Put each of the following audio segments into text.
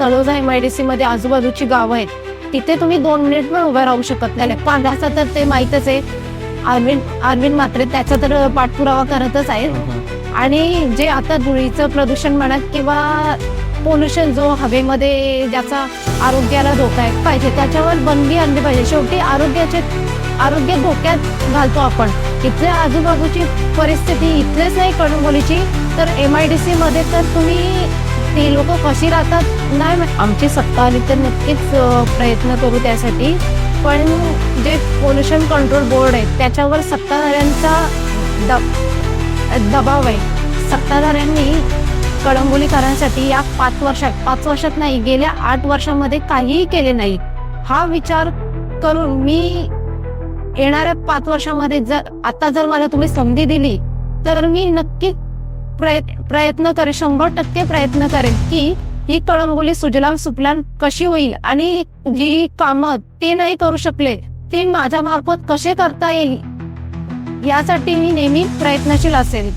Taloja MIDC मध्ये आजूबाजूची गावं आहेत. तिथे तुम्ही दोन मिनिट पण उभे राहू शकत नाही. पाण्याचा तर ते माहीतच आहे. अरविंद अरविंद मात्रे त्याचा तर पाठपुरावा करतच आहे आणि जे आता धुळीचं प्रदूषण म्हणा किंवा पोल्युशन जो हवेमध्ये ज्याचा आरोग्याला धोका आहे पाहिजे त्याच्यावर बंदी आणली पाहिजे. शेवटी आरोग्याचे आरोग्य धोक्यात घालतो आपण. इथल्या आजूबाजूची परिस्थिती इथलेच नाही कणगोलीची तर एम आय डी सी मध्ये तर तुम्ही ती लोक कशी राहतात? नाही आमची सत्ता आली तर नक्कीच प्रयत्न करू त्यासाठी. पण जे पोल्युशन कंट्रोल बोर्ड आहे त्याच्यावर सत्ताधाऱ्यांचा दब दबाव आहे. सत्ताधाऱ्यांनी कळंबोलीकरांसाठी या पाच वर्षात पाच वर्षात नाही गेल्या आठ वर्षामध्ये काहीही केले नाही. हा विचार करून मी येणाऱ्या पाच वर्षामध्ये जर आता जर मला तुम्ही संधी दिली तर मी नक्की प्रयत्न करेल करेन शंभर टक्के प्रयत्न करेन की ही कळंबोली सुजलाम सुफलाम कशी होईल आणि जी कामं ते नाही करू शकले ते माझ्या मार्फत कसे करता येईल? यासाठी मी नेहमी प्रयत्नशील असेल.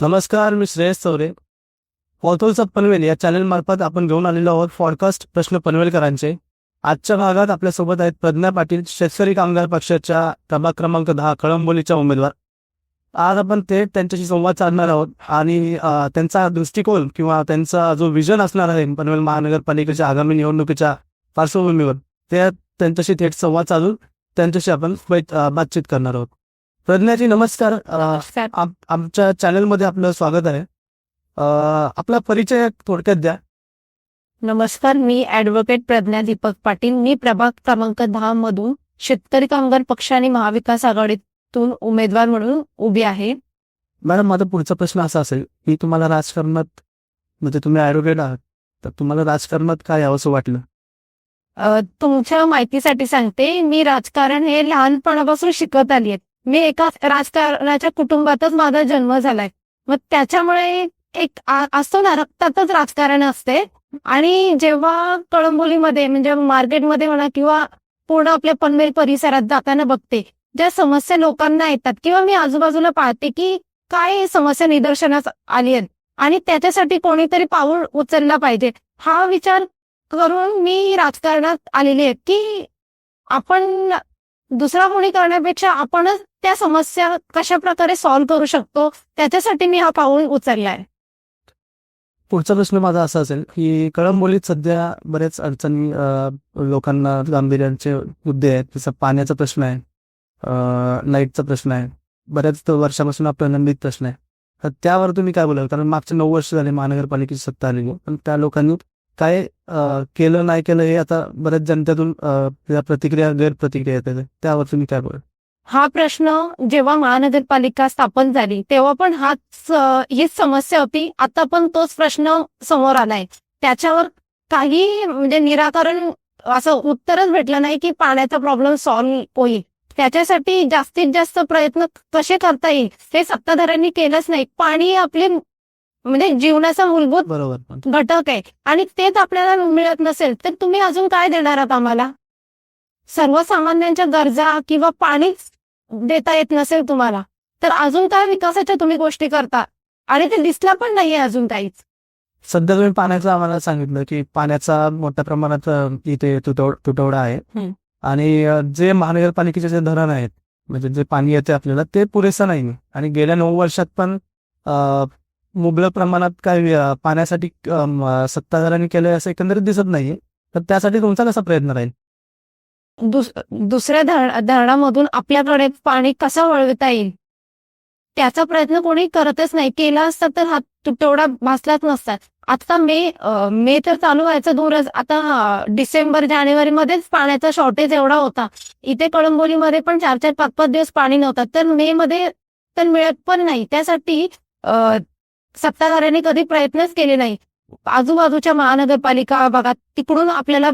नमस्कार मी श्रेयस चौरे. पॉर्टलचा पनवेल या चॅनल मार्फत आपण घेऊन आलेलो आहोत फॉडकास्ट प्रश्न पनवेलकरांचे. आजच्या भागात आपल्यासोबत आहेत प्रज्ञा पाटील शेतकरी कामगार पक्षाच्या प्रभाग क्रमांक दहा कळंबोलीच्या उमेदवार. आज आपण थेट त्यांच्याशी संवाद साधणार आहोत आणि त्यांचा दृष्टिकोन किंवा त्यांचा जो विजन असणार आहे पनवेल महानगरपालिकेच्या आगामी निवडणुकीच्या पार्श्वभूमीवर ते त्यांच्याशी थेट संवाद साधून त्यांच्याशी आपण बातचीत करणार आहोत. प्रज्ञाजी नमस्कार. आमच्या चॅनलमध्ये आपलं स्वागत आहे. आपला परिचय थोडक्यात द्या. नमस्कार मी ऍडव्होकेट प्रज्ञा दीपक पाटील. मी प्रभाग क्रमांक दहा मधून शेतकरी कामगार पक्ष आणि महाविकास आघाडीतून उमेदवार म्हणून उभी आहे. मॅडम माझा पुढचा प्रश्न असा असेल की तुम्हाला राजकारणात म्हणजे तुम्ही ऍडव्होकेट आहात तर तुम्हाला राजकारणात काय यावंसं वाटलं? अ, तुमच्या माहितीसाठी सांगते मी राजकारण हे लहानपणापासून शिकत आली आहे. मी एका राजकारणाच्या कुटुंबातच माझा जन्म झालाय. मग त्याच्यामुळे एक आ- असतो ना रक्तातच राजकारण असते. आणि जेव्हा कळंबोलीमध्ये म्हणजे मार्केटमध्ये म्हणा किंवा पूर्ण आपल्या पनवेल परिसरात जाताना बघते ज्या समस्या लोकांना येतात किंवा मी आजूबाजूला पाहते की काय समस्या निदर्शनास आली आहेत आणि त्याच्यासाठी कोणीतरी पाऊल उचलला पाहिजे हा विचार करून मी राजकारणात आलेली आहे की आपण दुसरा कोणी करण्यापेक्षा आपणच त्या समस्या कशा प्रकारे सॉल्व्ह करू शकतो त्याच्यासाठी मी हा पाऊल उचललाय पुढचा प्रश्न माझा असा असेल की कळंबोलीत सध्या बऱ्याच अडचणी लोकांना गांभीर्यांचे मुद्दे आहेत. जसं पाण्याचा प्रश्न आहे लाईटचा प्रश्न आहे बऱ्याच वर्षापासून प्रलंबित प्रश्न आहे. तर त्यावर तुम्ही काय बोलाल? कारण मागचे नऊ वर्ष झाले महानगरपालिकेची सत्ता आलेली पण त्या लोकांनी काय केलं नाही केलं हे आता बऱ्याच जनतेतून प्रतिक्रिया गैरप्रतिक्रिया येतात त्यावर तुम्ही काय बोलाल? हा प्रश्न जेव्हा महानगरपालिका स्थापन झाली तेव्हा पण हाच हीच समस्या होती. आता पण तोच प्रश्न समोर आलाय. त्याच्यावर काही म्हणजे निराकरण असं उत्तरच भेटलं नाही की पाण्याचा प्रॉब्लेम सॉल्व्ह होईल. त्याच्यासाठी जास्तीत जास्त प्रयत्न कसे करता येईल हे सत्ताधाऱ्यांनी केलंच नाही. पाणी आपले म्हणजे जीवनाचा मूलभूत बरोबर. घटक आहे आणि तेच आपल्याला मिळत नसेल तर तुम्ही अजून काय देणार आहात आम्हाला? सर्वसामान्यांच्या गरजा किंवा पाणीच देता येत नसेल तुम्हाला तर अजून काय विकासाच्या तुम्ही गोष्टी करता? आणि ते दिसला पण नाहीये अजून काहीच. सध्या तुम्ही पाण्याचं आम्हाला सांगितलं की पाण्याचा मोठ्या प्रमाणात इथे तुटव तुटवडा आहे. आणि जे महानगरपालिकेचे जे धरण आहेत म्हणजे जे पाणी येते आपल्याला ते पुरेसं नाही. आणि गेल्या नऊ वर्षात पण मुबलक प्रमाणात काय अ, पाण्यासाठी सत्ताधाऱ्यांनी केलं असं एकंदरीत दिसत नाहीये. तर त्यासाठी तुमचा कसा प्रयत्न राहील? दुस दुसऱ्या धरण धरणामधून आपल्याकडे पाणी कसं वळवता येईल? त्याचा प्रयत्न कोणी करतच नाही. केला असता तर हा तुटवडा भासलाच नसता. आता मे मे तर चालू व्हायचं दूरच. आता डिसेंबर जानेवारी मध्येच पाण्याचा शॉर्टेज एवढा होता. इथे कळंबोलीमध्ये पण चार चार पाच पाच दिवस पाणी नव्हतं. तर मे मध्ये तर मिळत पण नाही. त्यासाठी सत्ताधाऱ्यांनी कधी प्रयत्नच केले नाही. आजूबाजूच्या महानगरपालिका भागात तिकडून आपल्याला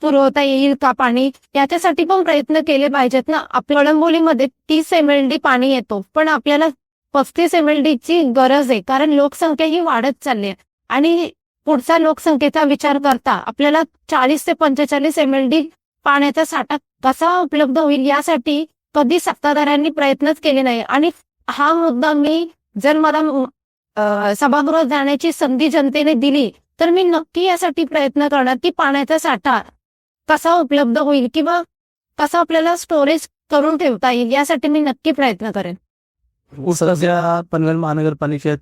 पुरवता येईल का पाणी? याच्यासाठी पण प्रयत्न केले पाहिजेत ना. आपल्या कळंबोलीमध्ये तीस एम एल डी पाणी येतो पण आपल्याला पस्तीस एम एल डीची गरज आहे कारण लोकसंख्या ही वाढत चालली आहे. आणि पुढचा लोकसंख्येचा विचार करता आपल्याला चाळीस ते पंचेचाळीस एम एल डी पाण्याचा साठा कसा उपलब्ध होईल यासाठी कधी सत्ताधाऱ्यांनी प्रयत्नच केले नाही. आणि हा मुद्दा मी जर मला सभागृहात जाण्याची संधी जनतेने दिली तर मी नक्की यासाठी प्रयत्न करणार की पाण्याचा साठा कसा उपलब्ध होईल किंवा कसा आपल्याला स्टोरेज करून ठेवता येईल यासाठी मी नक्की प्रयत्न करेन. सध्या पनवेल महानगरपालिकेत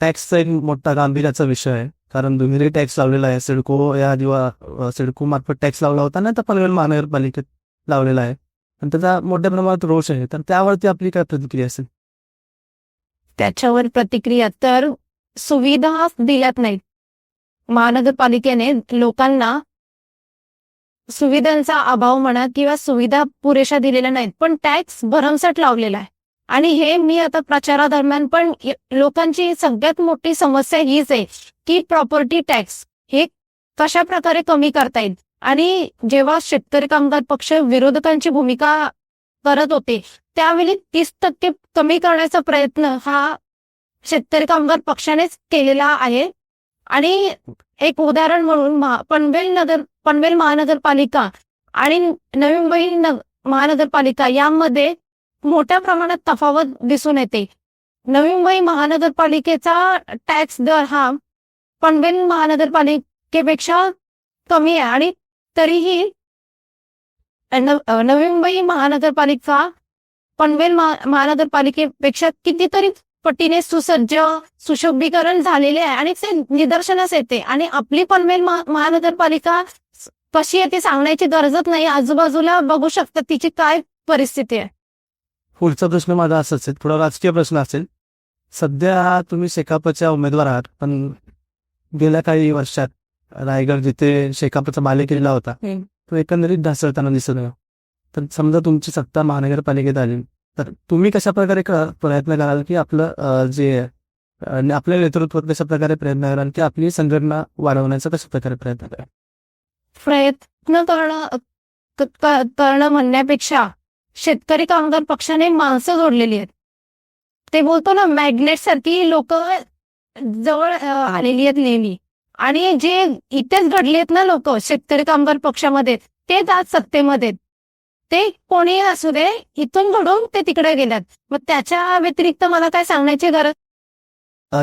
टॅक्सचा एक मोठा गांभीर्याचा विषय आहे. कारण दुहेरी टॅक्स लावलेला आहे. सिडको या अ, सिडको मार्फत टॅक्स लावला होता ना तर पनवेल महानगरपालिकेत लावलेला आहे. आणि त्याचा मोठ्या प्रमाणात रोष आहे. तर त्यावरती आपली काय प्रतिक्रिया असेल? त्याच्यावर प्रतिक्रिया तर सुविधा दिल्यात नाहीत. महानगरपालिकेने लोकांना सुविधांचा अभाव म्हणा किंवा सुविधा पुरेशा दिलेल्या नाहीत पण टॅक्स भरमसाठ लावलेला आहे. आणि हे मी आता प्रचारादरम्यान पण लोकांची सगळ्यात मोठी समस्या हीच आहे की प्रॉपर्टी टॅक्स हे कशा प्रकारे कमी करता येईल? आणि जेव्हा शेतकरी कामगार पक्ष विरोधकांची भूमिका करत होते त्यावेळी तीस टक्के कमी करण्याचा प्रयत्न हा शेतकरी कामगार पक्षानेच केलेला आहे. आणि एक उदाहरण म्हणून पनवेल नगर पनवेल महानगरपालिका आणि नवी मुंबई महानगरपालिका यामध्ये मोठ्या प्रमाणात तफावत दिसून येते. नवी मुंबई महानगरपालिकेचा टॅक्स दर हा पनवेल महानगरपालिकेपेक्षा कमी आहे आणि तरीही नवी मुंबई महानगरपालिका पनवेल महानगरपालिकेपेक्षा कितीतरी पटीने सुसज्ज सुशोभीकरण झालेले आहे आणि ते निदर्शनास येते. आणि आपली पनवेल महा- महानगरपालिका कशी आहे ती सांगण्याची गरजच नाही. आजूबाजूला बघू शकता तिची काय परिस्थिती आहे. पुढचा प्रश्न माझा असाच आहे. थोडा राजकीय प्रश्न असेल. सध्या तुम्ही शेकापच्या उमेदवार आहात पण गेल्या काही वर्षात रायगड जिथे शेकापचा बालेकिल्ला होता हम्म. तो एकंदरीत ढासळताना दिसत तर समजा तुमची सत्ता महानगरपालिकेत आली तर तुम्ही कशा प्रकारे प्रयत्न कराल की आपलं जे आपल्या नेतृत्वात कशा प्रकारे प्रयत्न कराल की आपली संघटना वाढवण्याचा कशा प्रकारे प्रयत्न कराल? प्रयत्न करणं करणं म्हणण्यापेक्षा शेतकरी कामगार पक्षाने माणसं जोडलेली आहेत. ते बोलतो ना मॅग्नेट सारखी लोक जवळ आलेली आहेत नेहमी. आणि जे इथेच घडले आहेत ना लोक शेतकरी कामगार पक्षामध्ये तेच आज सत्तेमध्ये आहेत. ते कोणी असू दे इथून घडून ते तिकडे गेल्यात. मग त्याच्या व्यतिरिक्त मला काय सांगण्याची गरज?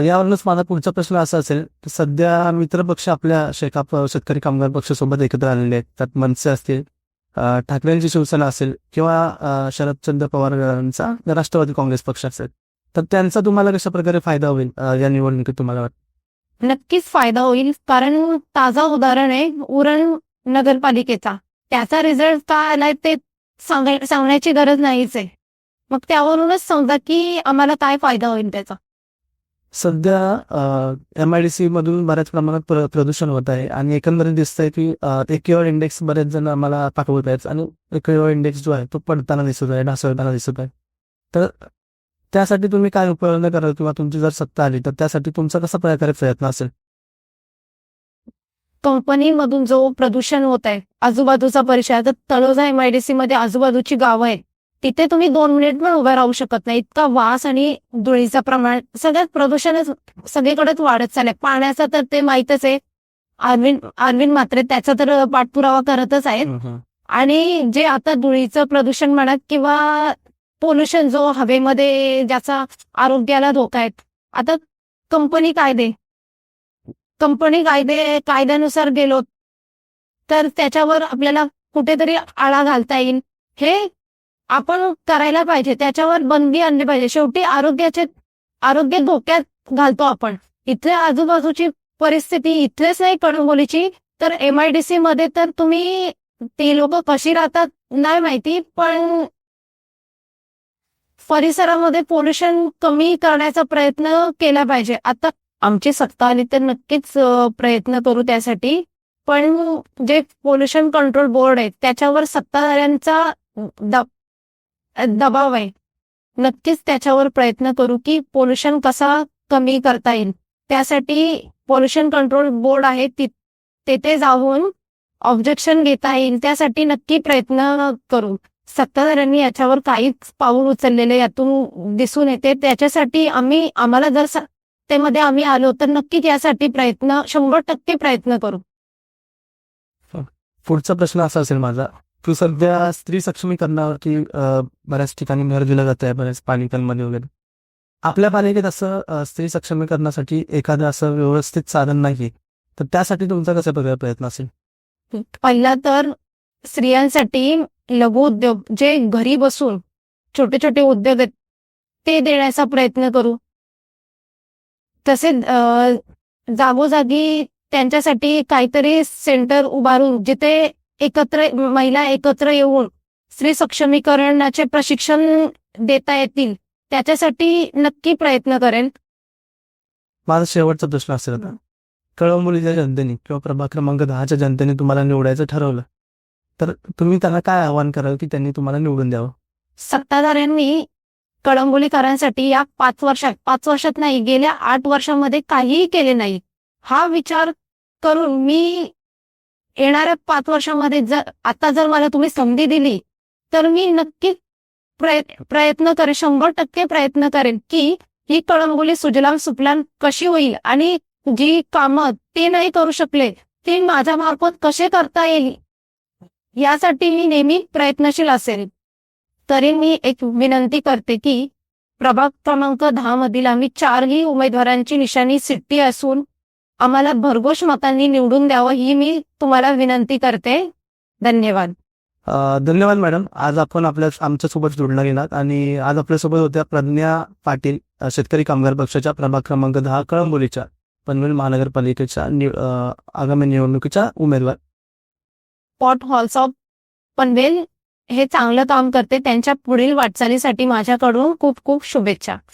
यावरूनच माझा पुढचा प्रश्न असा असेल सध्या मित्रपक्ष आपल्या शेकाप शेतकरी कामगार पक्षासोबत एकत्र आलेले आहेत. त्यात मनसे असतील ठाकरेंची शिवसेना असेल किंवा शरदचंद्र पवारांचा राष्ट्रवादी काँग्रेस पक्ष असेल. तर त्यांचा तुम्हाला कशा प्रकारे फायदा होईल या निवडणुकीत तुम्हाला वाटतं? नक्कीच फायदा होईल कारण ताजा उदाहरण आहे उरण नगरपालिकेचा. त्याचा रिझल्ट काय आलाय ते सांगाय- सांगण्याची गरज नाहीच आहे. मग त्यावरूनच समजा की आम्हाला काय फायदा होईल त्याचा? सध्या एम आय डी सी मधून बऱ्याच प्रमाणात प्र- प्रदूषण होत आहे आणि एकंदरीत दिसतंय की एक्युअर इंडेक्स बरेच जण आम्हाला पाठवत आहेत आणि एक्युअर इंडेक्स जो आहे तो पडताना दिसत आहे ढासळताना दिसत आहे. तर त्यासाठी तुम्ही काय उपाययोजना कराल किंवा तुमची जर सत्ता आली तर त्यासाठी तुमचा कसा प्रकारे प्रयत्न असेल? कंपनीमधून जो प्रदूषण होत आहे आजूबाजूचा परिसर आता तळोजा एमआयडीसी मध्ये आजूबाजूची गावं आहेत. तिथे तुम्ही दोन मिनिट पण उभं राहू शकत नाही. इतका वास आणि धुळीचा प्रमाण सगळ्यात प्रदूषणच सगळीकडेच वाढत चाललंय. पाण्याचा तर ते माहीतच आहे. अरविंद अरविंद मात्रे त्याचा तर पाठपुरावा करतच आहेत. आणि जे आता धुळीचं प्रदूषण म्हणा किंवा पोल्युशन जो हवेमध्ये ज्याचा आरोग्याला धोका आहे. आता कंपनी कायदे कंपनी कायदे कायद्यानुसार गेलो तर त्याच्यावर आपल्याला कुठेतरी आळा घालता येईल. हे आपण करायला पाहिजे त्याच्यावर बंदी आणली पाहिजे. शेवटी आरोग्याचे आरोग्य धोक्यात घालतो आपण. इथल्या आजूबाजूची परिस्थिती इथलेच नाही कणबोलीची तर एमआयडीसी मध्ये तर तुम्ही ते लोक कशी राहतात नाही माहिती पण परिसरामध्ये पोल्युशन कमी करण्याचा प्रयत्न केला पाहिजे. आता आमची सत्ता आली तर नक्कीच प्रयत्न करू त्यासाठी. पण जे पोल्युशन कंट्रोल बोर्ड आहे त्याच्यावर सत्ताधाऱ्यांचा दबाव आहे. नक्कीच त्याच्यावर प्रयत्न करू की पोल्युशन कसा कमी करता येईल. त्यासाठी पोल्युशन कंट्रोल बोर्ड आहे तेथे जाऊन ऑब्जेक्शन घेता येईल. त्यासाठी नक्की प्रयत्न करू. सत्ताधाऱ्यांनी याच्यावर काहीच पाऊल उचललेले यातून दिसून येते. त्याच्यासाठी आम्ही आम्हाला जर सत्तेमध्ये आम्ही आलो तर नक्कीच यासाठी प्रयत्न शंभर टक्के प्रयत्न करू. पुढचा प्रश्न असा असेल माझा. तू सध्या स्त्री सक्षमीकरणावरती बऱ्याच ठिकाणी भर दिला जात आहे बऱ्याच पालिकांमध्ये वगैरे. आपल्या पालिकेत असं स्त्री सक्षमीकरणासाठी एखादं असं व्यवस्थित साधन नाही तर त्यासाठी तुमचा कसा प्रकारे प्रयत्न असेल? पहिला तर स्त्रियांसाठी लघु उद्योग जे घरी बसून छोटे छोटे उद्योग आहेत ते देण्याचा प्रयत्न करू. तसेच अ, जागोजागी त्यांच्यासाठी काहीतरी सेंटर उभारून जिथे एकत्र महिला एकत्र येऊन स्त्री सक्षमीकरणाचे प्रशिक्षण देता येतील त्याच्यासाठी नक्की प्रयत्न करेन. माझा शेवटचा प्रश्न असेल आता. कळंबोलीच्या जनतेने किंवा प्रभाग क्रमांक दहाच्या जनतेने तुम्हाला निवडायचं ठरवलं तर तुम्ही त्यांना काय आवाहन कराल की त्यांनी तुम्हाला निवडून द्यावं? सत्ताधाऱ्यांनी कळंबोलीकरांसाठी या पाच वर्षात पाच वर्षात नाही गेल्या आठ वर्षामध्ये काहीही केले नाही. हा विचार करून मी येणाऱ्या पाच वर्षामध्ये जर आता जर मला तुम्ही संधी दिली तर मी नक्की प्रयत्न प्रयत्न करेन शंभर टक्के प्रयत्न करेन की ही कळंबोली सुजलाम सुफलाम कशी होईल आणि जी कामं ते नाही करू शकले ती माझ्या मार्फत कसे करता येईल? यासाठी मी नेहमी प्रयत्नशील असेल. तरी मी एक विनंती करते की प्रभाग क्रमांक दहा मधील आम्ही चारही उमेदवारांची निशाणी सिट्टी असून आम्हाला भरघोष मतांनी निवडून द्यावं ही मी तुम्हाला विनंती करते. धन्यवाद. धन्यवाद मॅडम. आज आपण आपल्या आमच्यासोबत जोडला गेलात आणि आज आपल्यासोबत होत्या प्रज्ञा पाटील शेतकरी कामगार पक्षाच्या प्रभाग क्रमांक दहा कळंबोलीच्या पनवेल महानगरपालिकेच्या नि- आगामी निवडणुकीच्या उमेदवार. पॉट हॉल्स ऑफ पनवेल हे चांगलं काम करते त्यांच्या पुढील वाटचालीसाठी माझ्याकडून खूप खूप शुभेच्छा.